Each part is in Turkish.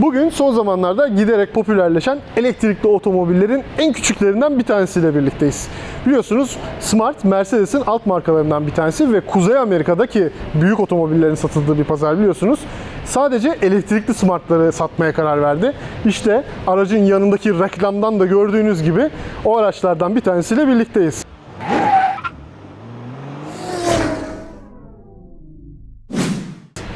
Bugün son zamanlarda giderek popülerleşen elektrikli otomobillerin en küçüklerinden bir tanesiyle birlikteyiz. Biliyorsunuz Smart, Mercedes'in alt markalarından bir tanesi ve Kuzey Amerika'daki büyük otomobillerin satıldığı bir pazar biliyorsunuz. Sadece elektrikli Smart'ları satmaya karar verdi. İşte aracın yanındaki reklamdan da gördüğünüz gibi o araçlardan bir tanesiyle birlikteyiz.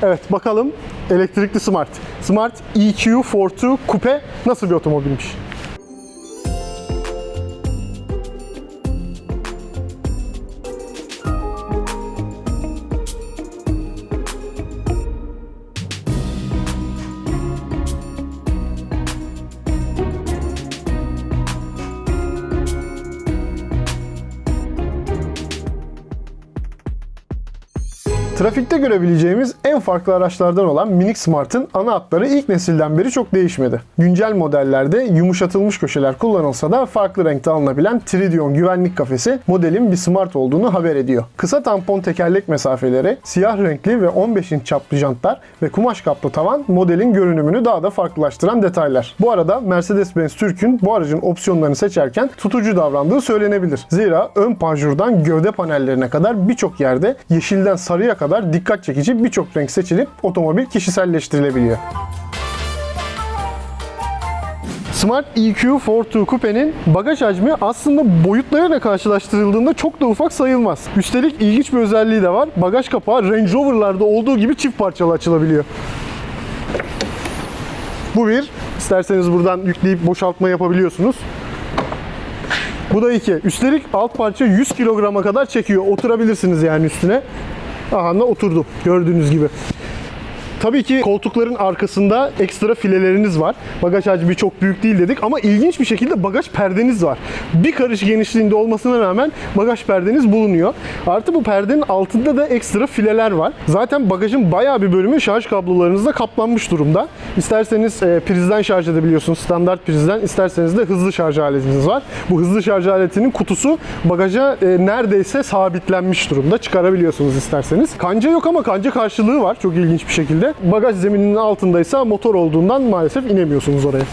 Evet bakalım elektrikli Smart. Smart EQ Fortwo Coupe nasıl bir otomobilmiş? Trafikte görebileceğimiz en farklı araçlardan olan Minik Smart'ın ana hatları ilk nesilden beri çok değişmedi. Güncel modellerde yumuşatılmış köşeler kullanılsa da farklı renkte alınabilen Tridion güvenlik kafesi modelin bir Smart olduğunu haber ediyor. Kısa tampon tekerlek mesafeleri, siyah renkli ve 15 inç çaplı jantlar ve kumaş kaplı tavan modelin görünümünü daha da farklılaştıran detaylar. Bu arada Mercedes-Benz Türk'ün bu aracın opsiyonlarını seçerken tutucu davrandığı söylenebilir. Zira ön panjurdan gövde panellerine kadar birçok yerde yeşilden sarıya kadar dikkat çekici birçok renk seçilip otomobil kişiselleştirilebiliyor. Smart EQ Fortwo Coupe'nin bagaj hacmi aslında boyutlarıyla karşılaştırıldığında çok da ufak sayılmaz. Üstelik ilginç bir özelliği de var. Bagaj kapağı Range Rover'larda olduğu gibi çift parçalı açılabiliyor. Bu bir. İsterseniz buradan yükleyip boşaltma yapabiliyorsunuz. Bu da iki. Üstelik alt parça 100 kilograma kadar çekiyor. Oturabilirsiniz yani üstüne. Aha da oturdu gördüğünüz gibi. Tabii ki koltukların arkasında ekstra fileleriniz var. Bagaj hacmi çok büyük değil dedik ama ilginç bir şekilde bagaj perdeniz var. Bir karış genişliğinde olmasına rağmen bagaj perdeniz bulunuyor. Artı bu perdenin altında da ekstra fileler var. Zaten bagajın bayağı bir bölümü şarj kablolarınızla kaplanmış durumda. İsterseniz e, prizden şarj edebiliyorsunuz standart prizden. isterseniz de hızlı şarj aletiniz var. Bu hızlı şarj aletinin kutusu bagaja e, neredeyse sabitlenmiş durumda. Çıkarabiliyorsunuz isterseniz. Kanca yok ama kanca karşılığı var çok ilginç bir şekilde. Bagaj zemininin altındaysa motor olduğundan maalesef inemiyorsunuz oraya.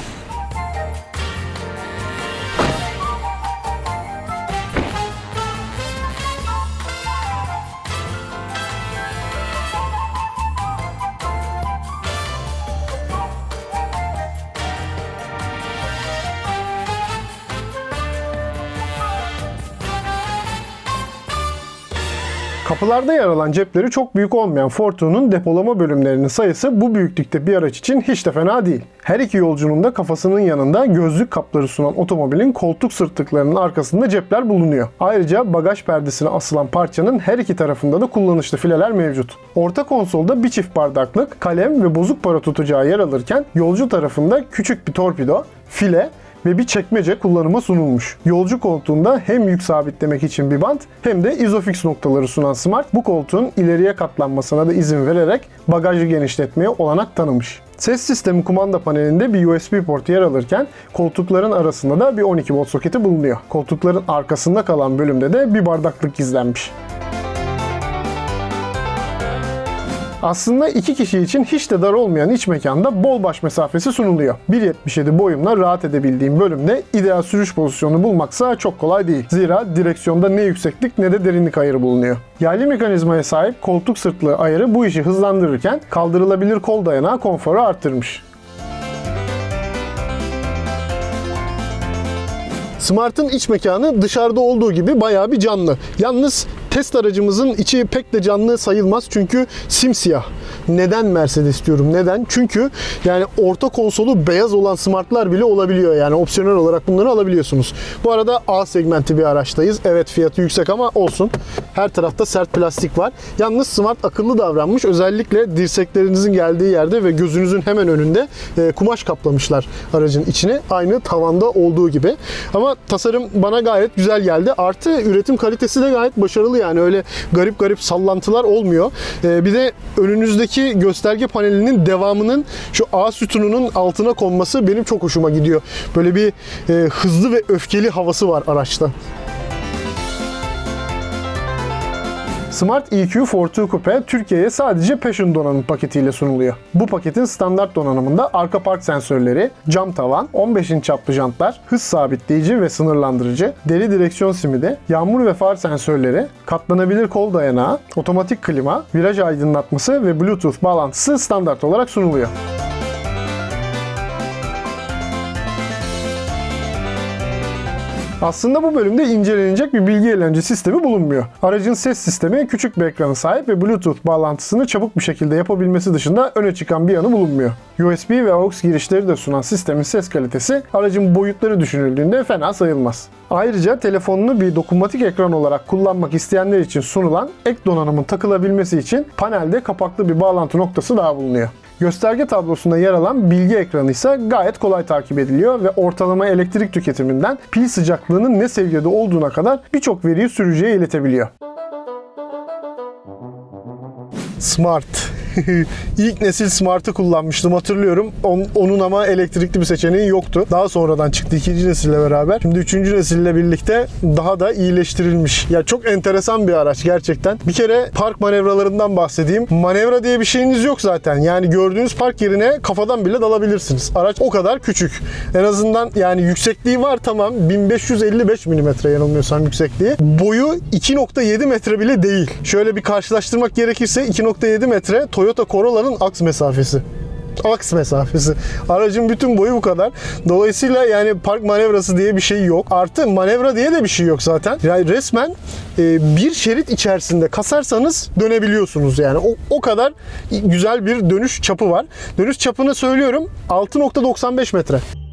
Kapılarda yer alan cepleri çok büyük olmayan Fortune'un depolama bölümlerinin sayısı bu büyüklükte bir araç için hiç de fena değil. Her iki yolcunun da kafasının yanında gözlük kapları sunan otomobilin koltuk sırtlıklarının arkasında cepler bulunuyor. Ayrıca bagaj perdesine asılan parçanın her iki tarafında da kullanışlı fileler mevcut. Orta konsolda bir çift bardaklık, kalem ve bozuk para tutacağı yer alırken yolcu tarafında küçük bir torpido, file ve bir çekmece kullanıma sunulmuş. Yolcu koltuğunda hem yük sabitlemek için bir bant hem de izofix noktaları sunan Smart bu koltuğun ileriye katlanmasına da izin vererek bagajı genişletmeye olanak tanımış. Ses sistemi kumanda panelinde bir USB port yer alırken koltukların arasında da bir 12 volt soketi bulunuyor. Koltukların arkasında kalan bölümde de bir bardaklık gizlenmiş. Aslında iki kişi için hiç de dar olmayan iç mekanda bol baş mesafesi sunuluyor. 1.77 boyumla rahat edebildiğim bölümde ideal sürüş pozisyonu bulmaksa çok kolay değil. Zira direksiyonda ne yükseklik ne de derinlik ayarı bulunuyor. Yaylı mekanizmaya sahip koltuk sırtlığı ayarı bu işi hızlandırırken kaldırılabilir kol dayanağı konforu arttırmış. Smart'ın iç mekanı dışarıda olduğu gibi bayağı bir canlı. Yalnız test aracımızın içi pek de canlı sayılmaz çünkü simsiyah. Neden Mercedes diyorum? Neden? Çünkü yani orta konsolu beyaz olan Smart'lar bile olabiliyor. Yani opsiyonel olarak bunları alabiliyorsunuz. Bu arada A segmenti bir araçtayız. Evet fiyatı yüksek ama olsun. Her tarafta sert plastik var. Yalnız Smart akıllı davranmış. Özellikle dirseklerinizin geldiği yerde ve gözünüzün hemen önünde e, kumaş kaplamışlar aracın içine. Aynı tavanda olduğu gibi. Ama tasarım bana gayet güzel geldi. Artı üretim kalitesi de gayet başarılı yani öyle garip garip sallantılar olmuyor. Ee, bir de önünüzdeki gösterge panelinin devamının şu A sütununun altına konması benim çok hoşuma gidiyor. Böyle bir e, hızlı ve öfkeli havası var araçta. Smart EQ Fortwo Coupe Türkiye'ye sadece Passion donanım paketiyle sunuluyor. Bu paketin standart donanımında arka park sensörleri, cam tavan, 15 inç çaplı jantlar, hız sabitleyici ve sınırlandırıcı, deri direksiyon simidi, yağmur ve far sensörleri, katlanabilir kol dayanağı, otomatik klima, viraj aydınlatması ve Bluetooth bağlantısı standart olarak sunuluyor. Aslında bu bölümde incelenecek bir bilgi eğlence sistemi bulunmuyor. Aracın ses sistemi küçük bir ekrana sahip ve Bluetooth bağlantısını çabuk bir şekilde yapabilmesi dışında öne çıkan bir yanı bulunmuyor. USB ve AUX girişleri de sunan sistemin ses kalitesi aracın boyutları düşünüldüğünde fena sayılmaz. Ayrıca telefonunu bir dokunmatik ekran olarak kullanmak isteyenler için sunulan ek donanımın takılabilmesi için panelde kapaklı bir bağlantı noktası daha bulunuyor. Gösterge tablosunda yer alan bilgi ekranı ise gayet kolay takip ediliyor ve ortalama elektrik tüketiminden pil sıcaklığının ne seviyede olduğuna kadar birçok veriyi sürücüye iletebiliyor. Smart. İlk nesil Smart'ı kullanmıştım hatırlıyorum. On- onun ama elektrikli bir seçeneği yoktu. Daha sonradan çıktı ikinci nesille beraber. Şimdi üçüncü nesille birlikte daha da iyileştirilmiş. Ya çok enteresan bir araç gerçekten. Bir kere park manevralarından bahsedeyim. Manevra diye bir şeyiniz yok zaten. Yani gördüğünüz park yerine kafadan bile dalabilirsiniz. Araç o kadar küçük. En azından yani yüksekliği var tamam. 1555 mm yanılmıyorsam yüksekliği. Boyu 2.7 metre bile değil. Şöyle bir karşılaştırmak gerekirse 2.7 metre Toyota Corolla'nın aks mesafesi aks mesafesi. Aracın bütün boyu bu kadar. Dolayısıyla yani park manevrası diye bir şey yok. Artı manevra diye de bir şey yok zaten. Yani resmen e, bir şerit içerisinde kasarsanız dönebiliyorsunuz yani. O, o kadar güzel bir dönüş çapı var. Dönüş çapını söylüyorum 6.95 metre.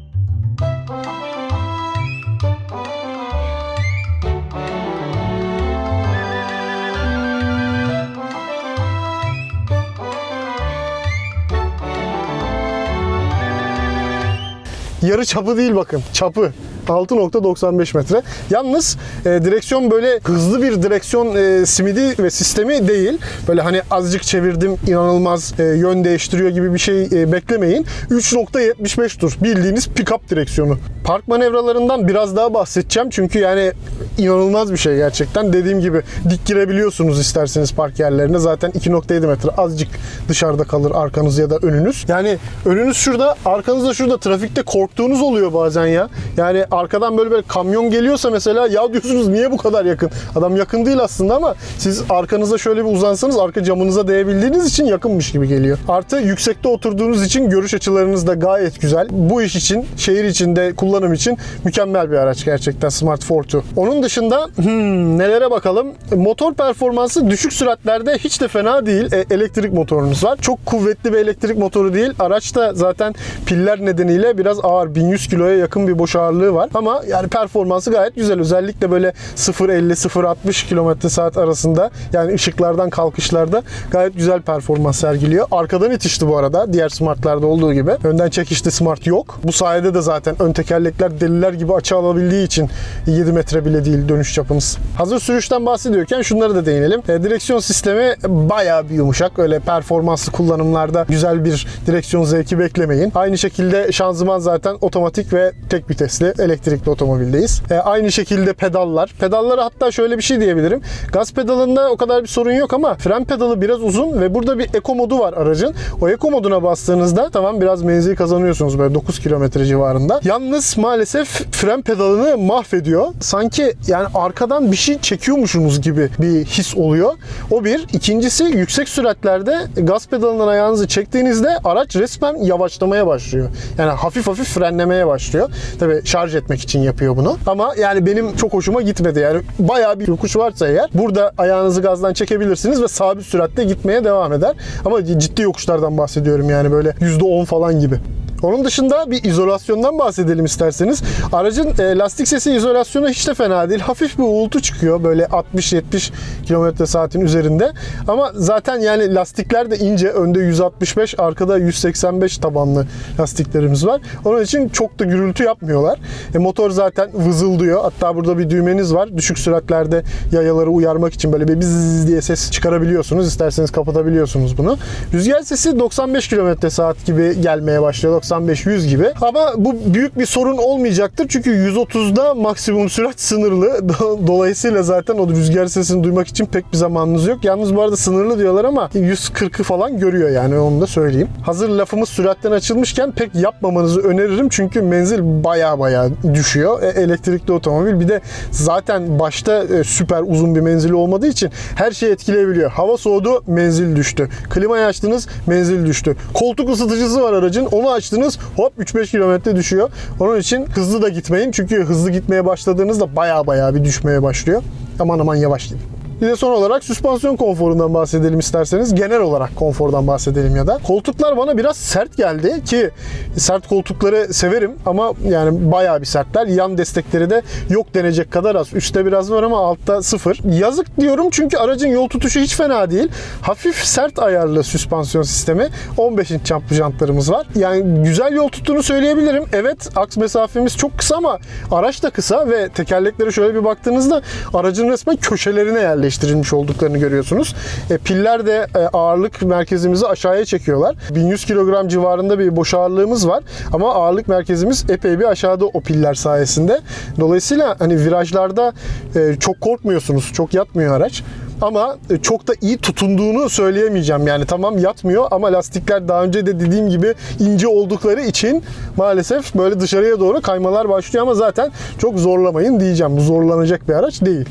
Yarı çapı değil bakın. Çapı. 6.95 metre. Yalnız e, direksiyon böyle hızlı bir direksiyon e, simidi ve sistemi değil. Böyle hani azıcık çevirdim inanılmaz e, yön değiştiriyor gibi bir şey e, beklemeyin. 3.75 tur. Bildiğiniz pick-up direksiyonu. Park manevralarından biraz daha bahsedeceğim. Çünkü yani inanılmaz bir şey gerçekten. Dediğim gibi dik girebiliyorsunuz isterseniz park yerlerine. Zaten 2.7 metre azıcık dışarıda kalır arkanız ya da önünüz. Yani önünüz şurada, arkanız da şurada. Trafikte korktuğunuz oluyor bazen ya. Yani arkadan böyle böyle kamyon geliyorsa mesela ya diyorsunuz niye bu kadar yakın? Adam yakın değil aslında ama siz arkanıza şöyle bir uzansanız arka camınıza değebildiğiniz için yakınmış gibi geliyor. Artı yüksekte oturduğunuz için görüş açılarınız da gayet güzel. Bu iş için, şehir içinde kullanım için mükemmel bir araç gerçekten Smart Fortwo. Onun dışında hmm, nelere bakalım? Motor performansı düşük süratlerde hiç de fena değil. E, elektrik motorunuz var. Çok kuvvetli bir elektrik motoru değil. Araçta zaten piller nedeniyle biraz ağır. 1100 kiloya yakın bir boş ağırlığı var. Ama yani performansı gayet güzel. Özellikle böyle 0.50-0.60 km saat arasında yani ışıklardan kalkışlarda gayet güzel performans sergiliyor. Arkadan itişti bu arada. Diğer Smart'larda olduğu gibi. Önden çekişli Smart yok. Bu sayede de zaten ön tekerlekler deliler gibi açı alabildiği için 7 metre bile değil dönüş çapınız. Hazır sürüşten bahsediyorken şunları da değinelim. E, direksiyon sistemi bayağı bir yumuşak. Öyle performanslı kullanımlarda güzel bir direksiyon zevki beklemeyin. Aynı şekilde şanzıman zaten otomatik ve tek vitesli elektrikli otomobildeyiz. E, aynı şekilde pedallar. Pedallara hatta şöyle bir şey diyebilirim. Gaz pedalında o kadar bir sorun yok ama fren pedalı biraz uzun ve burada bir eko modu var aracın. O eko moduna bastığınızda tamam biraz menzil kazanıyorsunuz böyle 9 kilometre civarında. Yalnız maalesef fren pedalını mahvediyor. Sanki yani arkadan bir şey çekiyormuşsunuz gibi bir his oluyor. O bir. İkincisi yüksek süratlerde gaz pedalından ayağınızı çektiğinizde araç resmen yavaşlamaya başlıyor. Yani hafif hafif frenlemeye başlıyor. Tabii şarj etmek için yapıyor bunu. Ama yani benim çok hoşuma gitmedi. Yani bayağı bir yokuş varsa eğer burada ayağınızı gazdan çekebilirsiniz ve sabit süratle gitmeye devam eder. Ama ciddi yokuşlardan bahsediyorum yani böyle %10 falan gibi. Onun dışında bir izolasyondan bahsedelim isterseniz. Aracın e, lastik sesi izolasyonu hiç de fena değil. Hafif bir uğultu çıkıyor böyle 60-70 km saatin üzerinde. Ama zaten yani lastikler de ince. Önde 165, arkada 185 tabanlı lastiklerimiz var. Onun için çok da gürültü yapmıyorlar. E, motor zaten vızıldıyor. Hatta burada bir düğmeniz var. Düşük süratlerde yayaları uyarmak için böyle bir bzzz diye ses çıkarabiliyorsunuz. İsterseniz kapatabiliyorsunuz bunu. Rüzgar sesi 95 km saat gibi gelmeye başlıyor. 95-100 gibi. Ama bu büyük bir sorun olmayacaktır. Çünkü 130'da maksimum sürat sınırlı. Do- Dolayısıyla zaten o rüzgar sesini duymak için pek bir zamanınız yok. Yalnız bu arada sınırlı diyorlar ama 140'ı falan görüyor yani onu da söyleyeyim. Hazır lafımız süratten açılmışken pek yapmamanızı öneririm. Çünkü menzil baya baya düşüyor. E, elektrikli otomobil bir de zaten başta e, süper uzun bir menzili olmadığı için her şeyi etkileyebiliyor. Hava soğudu, menzil düştü. Klimayı açtınız, menzil düştü. Koltuk ısıtıcısı var aracın, onu açtınız, hop 3-5 kilometre düşüyor. Onun için hızlı da gitmeyin. Çünkü hızlı gitmeye başladığınızda baya baya bir düşmeye başlıyor. Aman aman yavaş gidin. Bir de son olarak süspansiyon konforundan bahsedelim isterseniz. Genel olarak konfordan bahsedelim ya da. Koltuklar bana biraz sert geldi ki sert koltukları severim ama yani bayağı bir sertler. Yan destekleri de yok denecek kadar az. Üstte biraz var ama altta sıfır. Yazık diyorum çünkü aracın yol tutuşu hiç fena değil. Hafif sert ayarlı süspansiyon sistemi. 15 inç çaplı jantlarımız var. Yani güzel yol tuttuğunu söyleyebilirim. Evet aks mesafemiz çok kısa ama araç da kısa ve tekerleklere şöyle bir baktığınızda aracın resmen köşelerine yerleştirilmiş olduklarını görüyorsunuz. E, piller de e, ağırlık merkezimizi aşağıya çekiyorlar. 1100 kilogram civarında bir boş ağırlığımız var ama ağırlık merkezimiz epey bir aşağıda o piller sayesinde. Dolayısıyla hani virajlarda e, çok korkmuyorsunuz. Çok yatmıyor araç. Ama e, çok da iyi tutunduğunu söyleyemeyeceğim. Yani tamam yatmıyor ama lastikler daha önce de dediğim gibi ince oldukları için maalesef böyle dışarıya doğru kaymalar başlıyor ama zaten çok zorlamayın diyeceğim. Bu zorlanacak bir araç değil.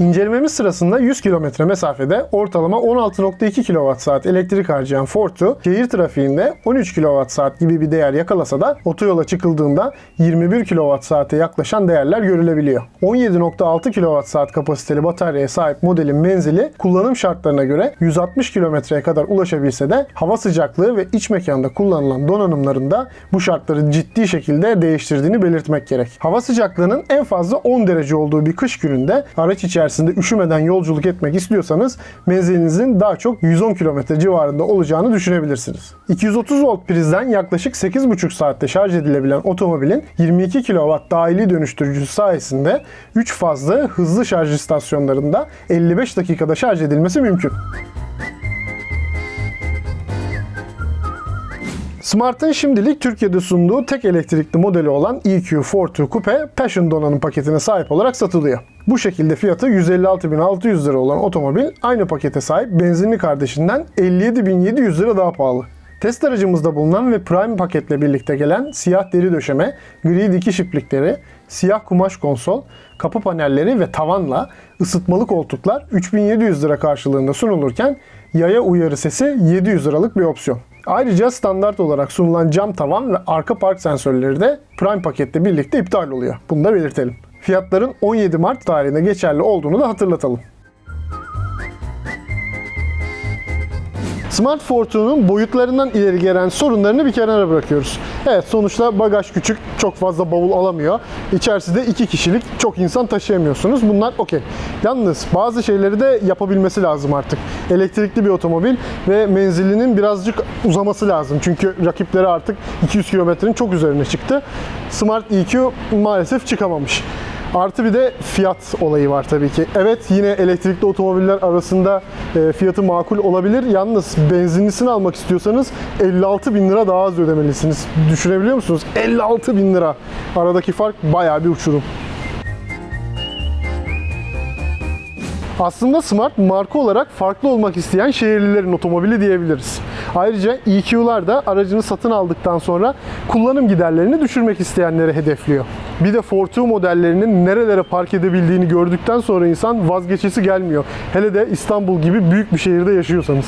İncelememiz sırasında 100 kilometre mesafede ortalama 16.2 kWh elektrik harcayan Ford'u şehir trafiğinde 13 kWh gibi bir değer yakalasa da otoyola çıkıldığında 21 kWh'e yaklaşan değerler görülebiliyor. 17.6 kWh kapasiteli bataryaya sahip modelin menzili kullanım şartlarına göre 160 kilometreye kadar ulaşabilse de hava sıcaklığı ve iç mekanda kullanılan donanımlarında bu şartları ciddi şekilde değiştirdiğini belirtmek gerek. Hava sıcaklığının en fazla 10 derece olduğu bir kış gününde araç içerisinde üşümeden yolculuk etmek istiyorsanız menzilinizin daha çok 110 km civarında olacağını düşünebilirsiniz. 230 volt prizden yaklaşık 8,5 saatte şarj edilebilen otomobilin 22 kW dahili dönüştürücüsü sayesinde 3 fazla hızlı şarj istasyonlarında 55 dakikada şarj edilmesi mümkün. Smart'ın şimdilik Türkiye'de sunduğu tek elektrikli modeli olan EQ Fortwo Coupe Passion donanım paketine sahip olarak satılıyor. Bu şekilde fiyatı 156.600 lira olan otomobil aynı pakete sahip benzinli kardeşinden 57.700 lira daha pahalı. Test aracımızda bulunan ve Prime paketle birlikte gelen siyah deri döşeme, gri dikiş iplikleri, siyah kumaş konsol, kapı panelleri ve tavanla ısıtmalı koltuklar 3700 lira karşılığında sunulurken yaya uyarı sesi 700 liralık bir opsiyon. Ayrıca standart olarak sunulan cam tavan ve arka park sensörleri de Prime paketle birlikte iptal oluyor. Bunu da belirtelim. Fiyatların 17 Mart tarihinde geçerli olduğunu da hatırlatalım. Smart Fortune'un boyutlarından ileri gelen sorunlarını bir kenara bırakıyoruz. Evet sonuçta bagaj küçük, çok fazla bavul alamıyor. İçerisinde iki kişilik çok insan taşıyamıyorsunuz. Bunlar okey. Yalnız bazı şeyleri de yapabilmesi lazım artık. Elektrikli bir otomobil ve menzilinin birazcık uzaması lazım. Çünkü rakipleri artık 200 kilometrenin çok üzerine çıktı. Smart EQ maalesef çıkamamış. Artı bir de fiyat olayı var tabii ki. Evet yine elektrikli otomobiller arasında e, fiyatı makul olabilir. Yalnız benzinlisini almak istiyorsanız 56 bin lira daha az ödemelisiniz. Düşünebiliyor musunuz? 56 bin lira. Aradaki fark bayağı bir uçurum. Aslında Smart marka olarak farklı olmak isteyen şehirlilerin otomobili diyebiliriz. Ayrıca EQ'lar da aracını satın aldıktan sonra kullanım giderlerini düşürmek isteyenleri hedefliyor. Bir de Fortwo modellerinin nerelere park edebildiğini gördükten sonra insan vazgeçesi gelmiyor. Hele de İstanbul gibi büyük bir şehirde yaşıyorsanız.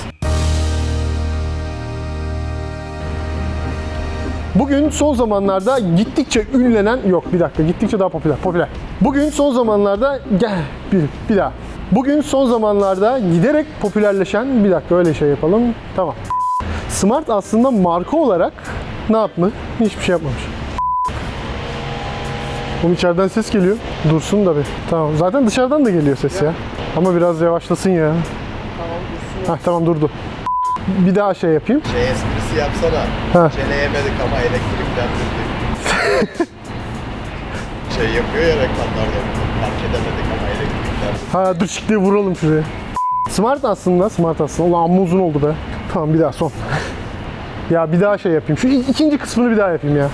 Bugün son zamanlarda gittikçe ünlenen, yok bir dakika gittikçe daha popüler, popüler. Bugün son zamanlarda, gel bir, bir daha. Bugün son zamanlarda giderek popülerleşen, bir dakika öyle şey yapalım, tamam. Smart aslında marka olarak ne yapmış? Hiçbir şey yapmamış. Oğlum içeriden ses geliyor. Dursun da bir. Tamam. Zaten dışarıdan da geliyor ses ya. Ama biraz yavaşlasın ya. Heh, tamam durdu. Bir daha şey yapayım. Şey esprisi yapsana. Ha. Çeleyemedik ama elektriklendirdik. şey yapıyor ya reklamlarda. Fark edemedik ama elektriklendirdik. Ha dur çık diye vuralım şuraya. Smart aslında, smart aslında. Ulan amma uzun oldu be. Tamam bir daha son. Ya bir daha şey yapayım. Şu ikinci kısmını bir daha yapayım ya.